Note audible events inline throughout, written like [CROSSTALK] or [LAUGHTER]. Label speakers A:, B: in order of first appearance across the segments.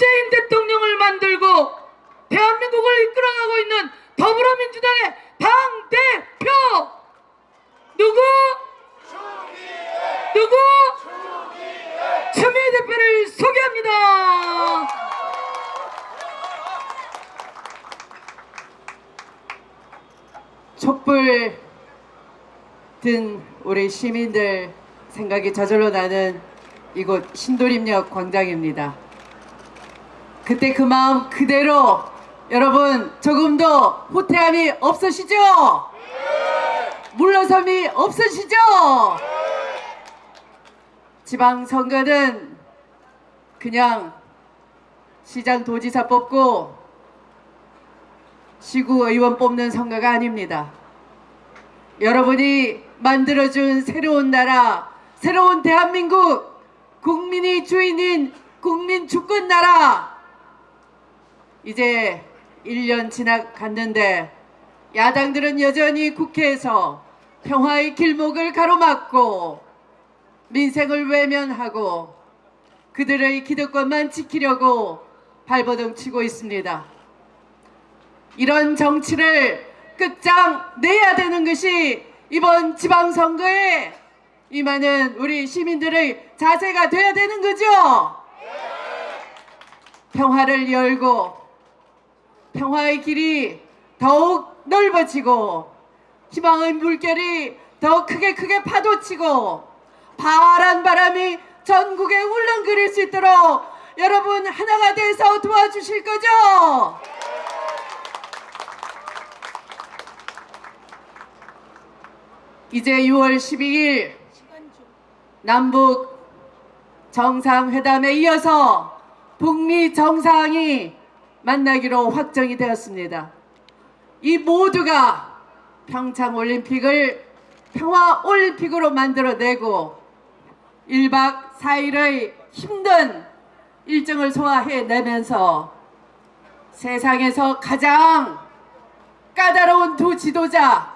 A: 문재인 대통령을 만들고 대한민국을 이끌어가고 있는 더불어민주당의 당대표 누구? 누구? 추미애 대표를 소개합니다.
B: 촛불 든 우리 시민들 생각이 저절로 나는 이곳 신도림역 광장입니다. 그때 그 마음 그대로 여러분 조금도 후퇴함이 없으시죠? 물러섬이 없으시죠? 지방선거는 그냥 시장 도지사 뽑고 시구 의원 뽑는 선거가 아닙니다. 여러분이 만들어준 새로운 나라, 새로운 대한민국, 국민이 주인인 국민 주권 나라. 이제 1년 지나갔는데 야당들은 여전히 국회에서 평화의 길목을 가로막고 민생을 외면하고 그들의 기득권만 지키려고 발버둥 치고 있습니다. 이런 정치를 끝장 내야 되는 것이 이번 지방선거에 임하는 우리 시민들의 자세가 돼야 되는 거죠. 평화를 열고 평화의 길이 더욱 넓어지고 희망의 물결이 더 크게 크게 파도치고 파란 바람이 전국에 울렁거릴 수 있도록 여러분 하나가 돼서 도와주실 거죠? 이제 6월 12일 남북 정상회담에 이어서 북미 정상이 만나기로 확정이 되었습니다. 이 모두가 평창 올림픽을 평화 올림픽으로 만들어내고 1박 4일의 힘든 일정을 소화해내면서 세상에서 가장 까다로운 두 지도자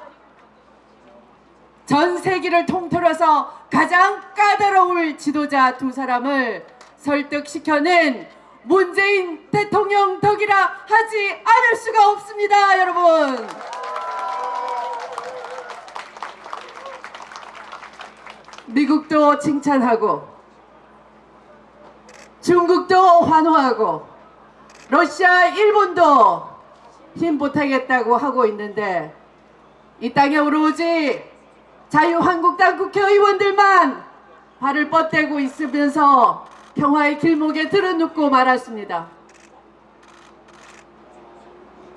B: 전 세계를 통틀어서 가장 까다로울 지도자 두 사람을 설득시켜낸 문재인 대통령 덕이라 하지 않을 수가 없습니다, 여러분. 미국도 칭찬하고 중국도 환호하고 러시아, 일본도 힘 못하겠다고 하고 있는데 이 땅에 오로지 자유한국당 국회의원들만 발을 뻗대고 있으면서 평화의 길목에 들어눕고 말았습니다.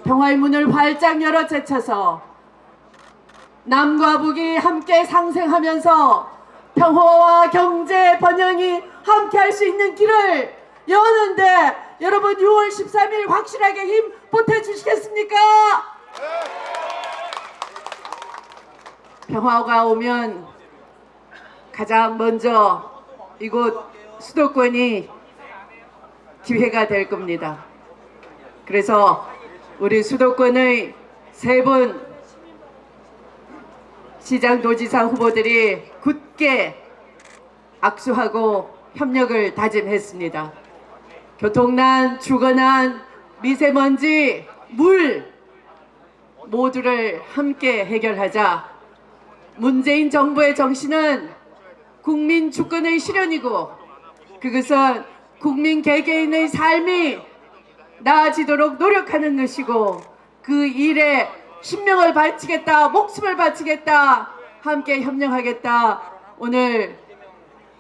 B: 평화의 문을 활짝 열어 제쳐서 남과 북이 함께 상생하면서 평화와 경제 번영이 함께 할 수 있는 길을 여는데 여러분 6월 13일 확실하게 힘 보태주시겠습니까? 평화가 오면 가장 먼저 이곳 수도권이 기회가 될 겁니다. 그래서 우리 수도권의 세 분 시장 도지사 후보들이 굳게 악수하고 협력을 다짐했습니다. 교통난, 주거난, 미세먼지, 물 모두를 함께 해결하자. 문재인 정부의 정신은 국민 주권의 실현이고 그것은 국민 개개인의 삶이 나아지도록 노력하는 것이고 그 일에 신명을 바치겠다 목숨을 바치겠다 함께 협력하겠다 오늘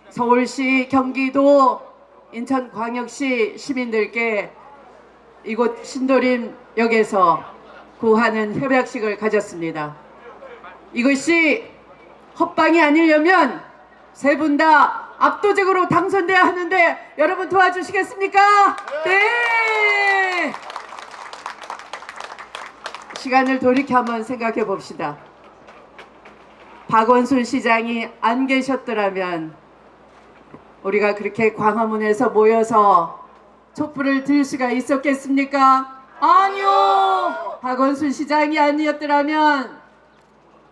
B: 서울시 경기도 인천광역시 시민들께 이곳 신도림역에서 구하는 협약식을 가졌습니다. 이것이 헛방이 아니려면 세 분 다 압도적으로 당선돼야 하는데 여러분 도와주시겠습니까? 네. 시간을 돌이켜 한번 생각해 봅시다. 박원순 시장이 안 계셨더라면 우리가 그렇게 광화문에서 모여서 촛불을 들 수가 있었겠습니까? 아니요. 박원순 시장이 아니었더라면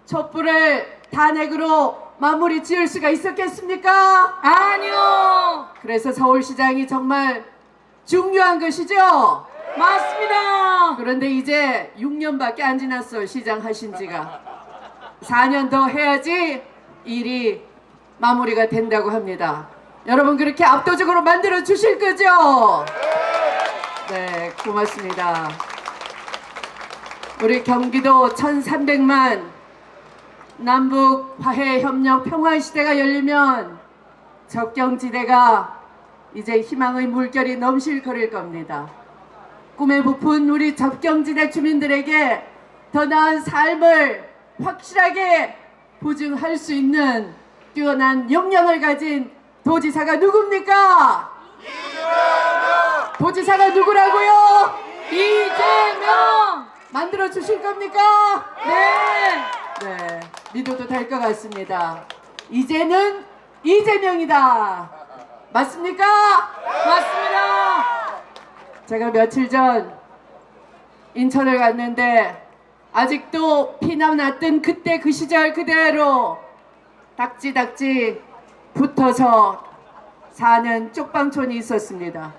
B: 촛불을 탄핵으로 마무리 지을 수가 있었겠습니까?
A: 아니요.
B: 그래서 서울시장이 정말 중요한 것이죠.
A: 맞습니다.
B: 그런데 이제 6년밖에 안 지났어 시장 하신 지가 4년 더 해야지 일이 마무리가 된다고 합니다. 여러분 그렇게 압도적으로 만들어 주실 거죠? 네, 고맙습니다. 우리 경기도 1,300만 남북 화해 협력 평화 시대가 열리면 접경지대가 이제 희망의 물결이 넘실 거릴 겁니다. 꿈에 부푼 우리 접경지대 주민들에게 더 나은 삶을 확실하게 보증할 수 있는 뛰어난 역량을 가진 도지사가 누굽니까? 도지사가 누구라고요?
A: 이재명.
B: 만들어 주실 겁니까?
A: 네.
B: 네, 믿어도 될 것 같습니다. 이제는 이재명이다. 맞습니까?
A: 맞습니다.
B: 제가 며칠 전 인천을 갔는데 아직도 피난 났던 그때 그 시절 그대로 닥지닥지 붙어서 사는 쪽방촌이 있었습니다.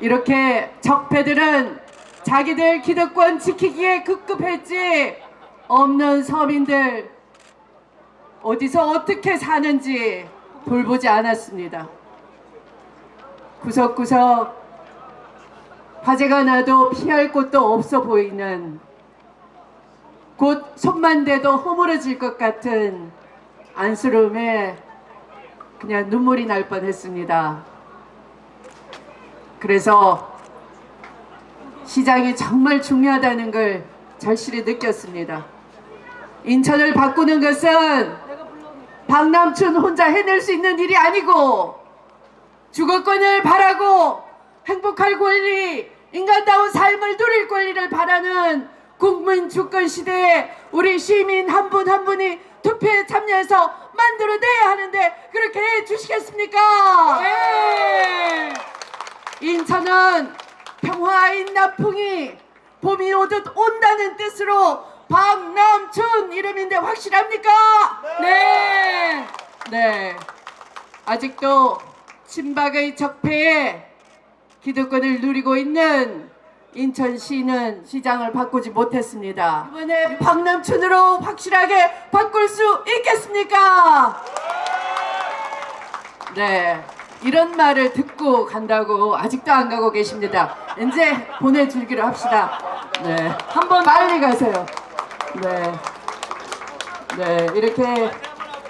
B: 이렇게 적폐들은 자기들 기득권 지키기에 급급했지 없는 서민들 어디서 어떻게 사는지 돌보지 않았습니다. 구석구석 화재가 나도 피할 곳도 없어 보이는 곧 손만 대도 허물어질 것 같은 안쓰러움에 그냥 눈물이 날 뻔했습니다. 그래서 시장이 정말 중요하다는 걸 절실히 느꼈습니다. 인천을 바꾸는 것은 박남춘 혼자 해낼 수 있는 일이 아니고 주거권을 바라고 행복할 권리, 인간다운 삶을 누릴 권리를 바라는 국민 주권 시대에 우리 시민 한 분한 분이 투표에 참여해서 만들어내야 하는데 그렇게 해 주시겠습니까?
A: 네.
B: 인천은 평화인 남풍이 봄이 오듯 온다는 뜻으로 박남춘 이름인데 확실합니까?
A: 네.
B: 네. 아직도 친박의 적폐에 기득권을 누리고 있는 인천시는 시장을 바꾸지 못했습니다. 이번에 박남춘으로 확실하게 바꿀 수 있겠습니까? 네. 이런 말을 듣고 간다고 아직도 안 가고 계십니다. 이제 보내주기로 합시다. 네.
A: 한번
B: 빨리 가세요. 네. 네. 이렇게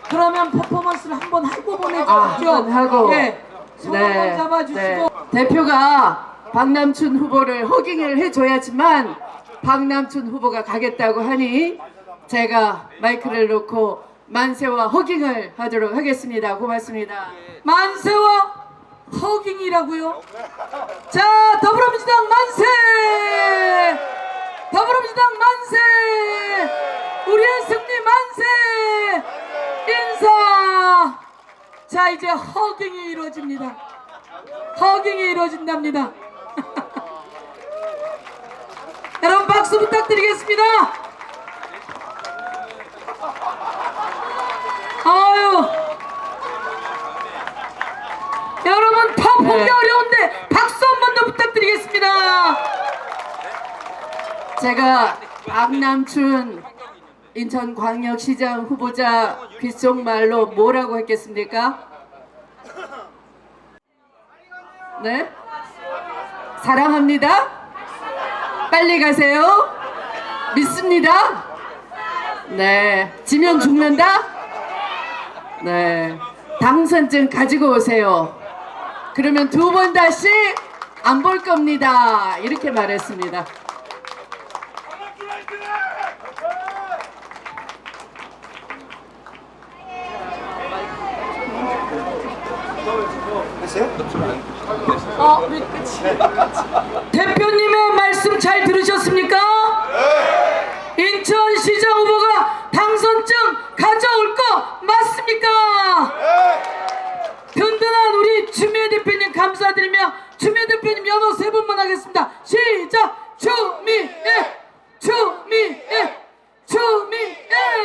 A: 그러면 퍼포먼스를 한 번 하고 보내주죠.
B: 아, 한번 하고.
A: 예. 손 한번 잡아주시고.
B: 네. 대표가 박남춘 후보를 허깅을 해줘야지만 박남춘 후보가 가겠다고 하니 제가 마이크를 놓고 만세와 허깅을 하도록 하겠습니다. 고맙습니다.
A: 만세와 허깅이라고요. 자, 더불어민주당 만세! 더불어민주당 만세! 우리의 승리 만세! 인사! 자, 이제 허깅이 이루어집니다. 허깅이 이루어진답니다. [LAUGHS] 여러분 박수 부탁드리겠습니다. 아유. 여러분 더 보기
B: 네.
A: 어려운데 박수 한 번 더 부탁드리겠습니다.
B: 제가 박남춘 인천광역시장 후보자 귓속말로 뭐라고 했겠습니까? 네? 사랑합니다. 빨리 가세요. 믿습니다. 네. 지면 죽는다? 네. 당선증 가지고 오세요. 그러면 두 번 다시 안 볼 겁니다. 이렇게 말했습니다.
A: 어, 어, 우리 끝이. 대표님의 말씀 잘 들으셨습니까? 네. 인천시장 후보가 당선증 가져올 거 맞습니까? 네. 든든한 우리 주미 대표님 감사드리며 주미 대표님 연호 세 번만 하겠습니다. 시작! 주미애! 주미애! 주미애!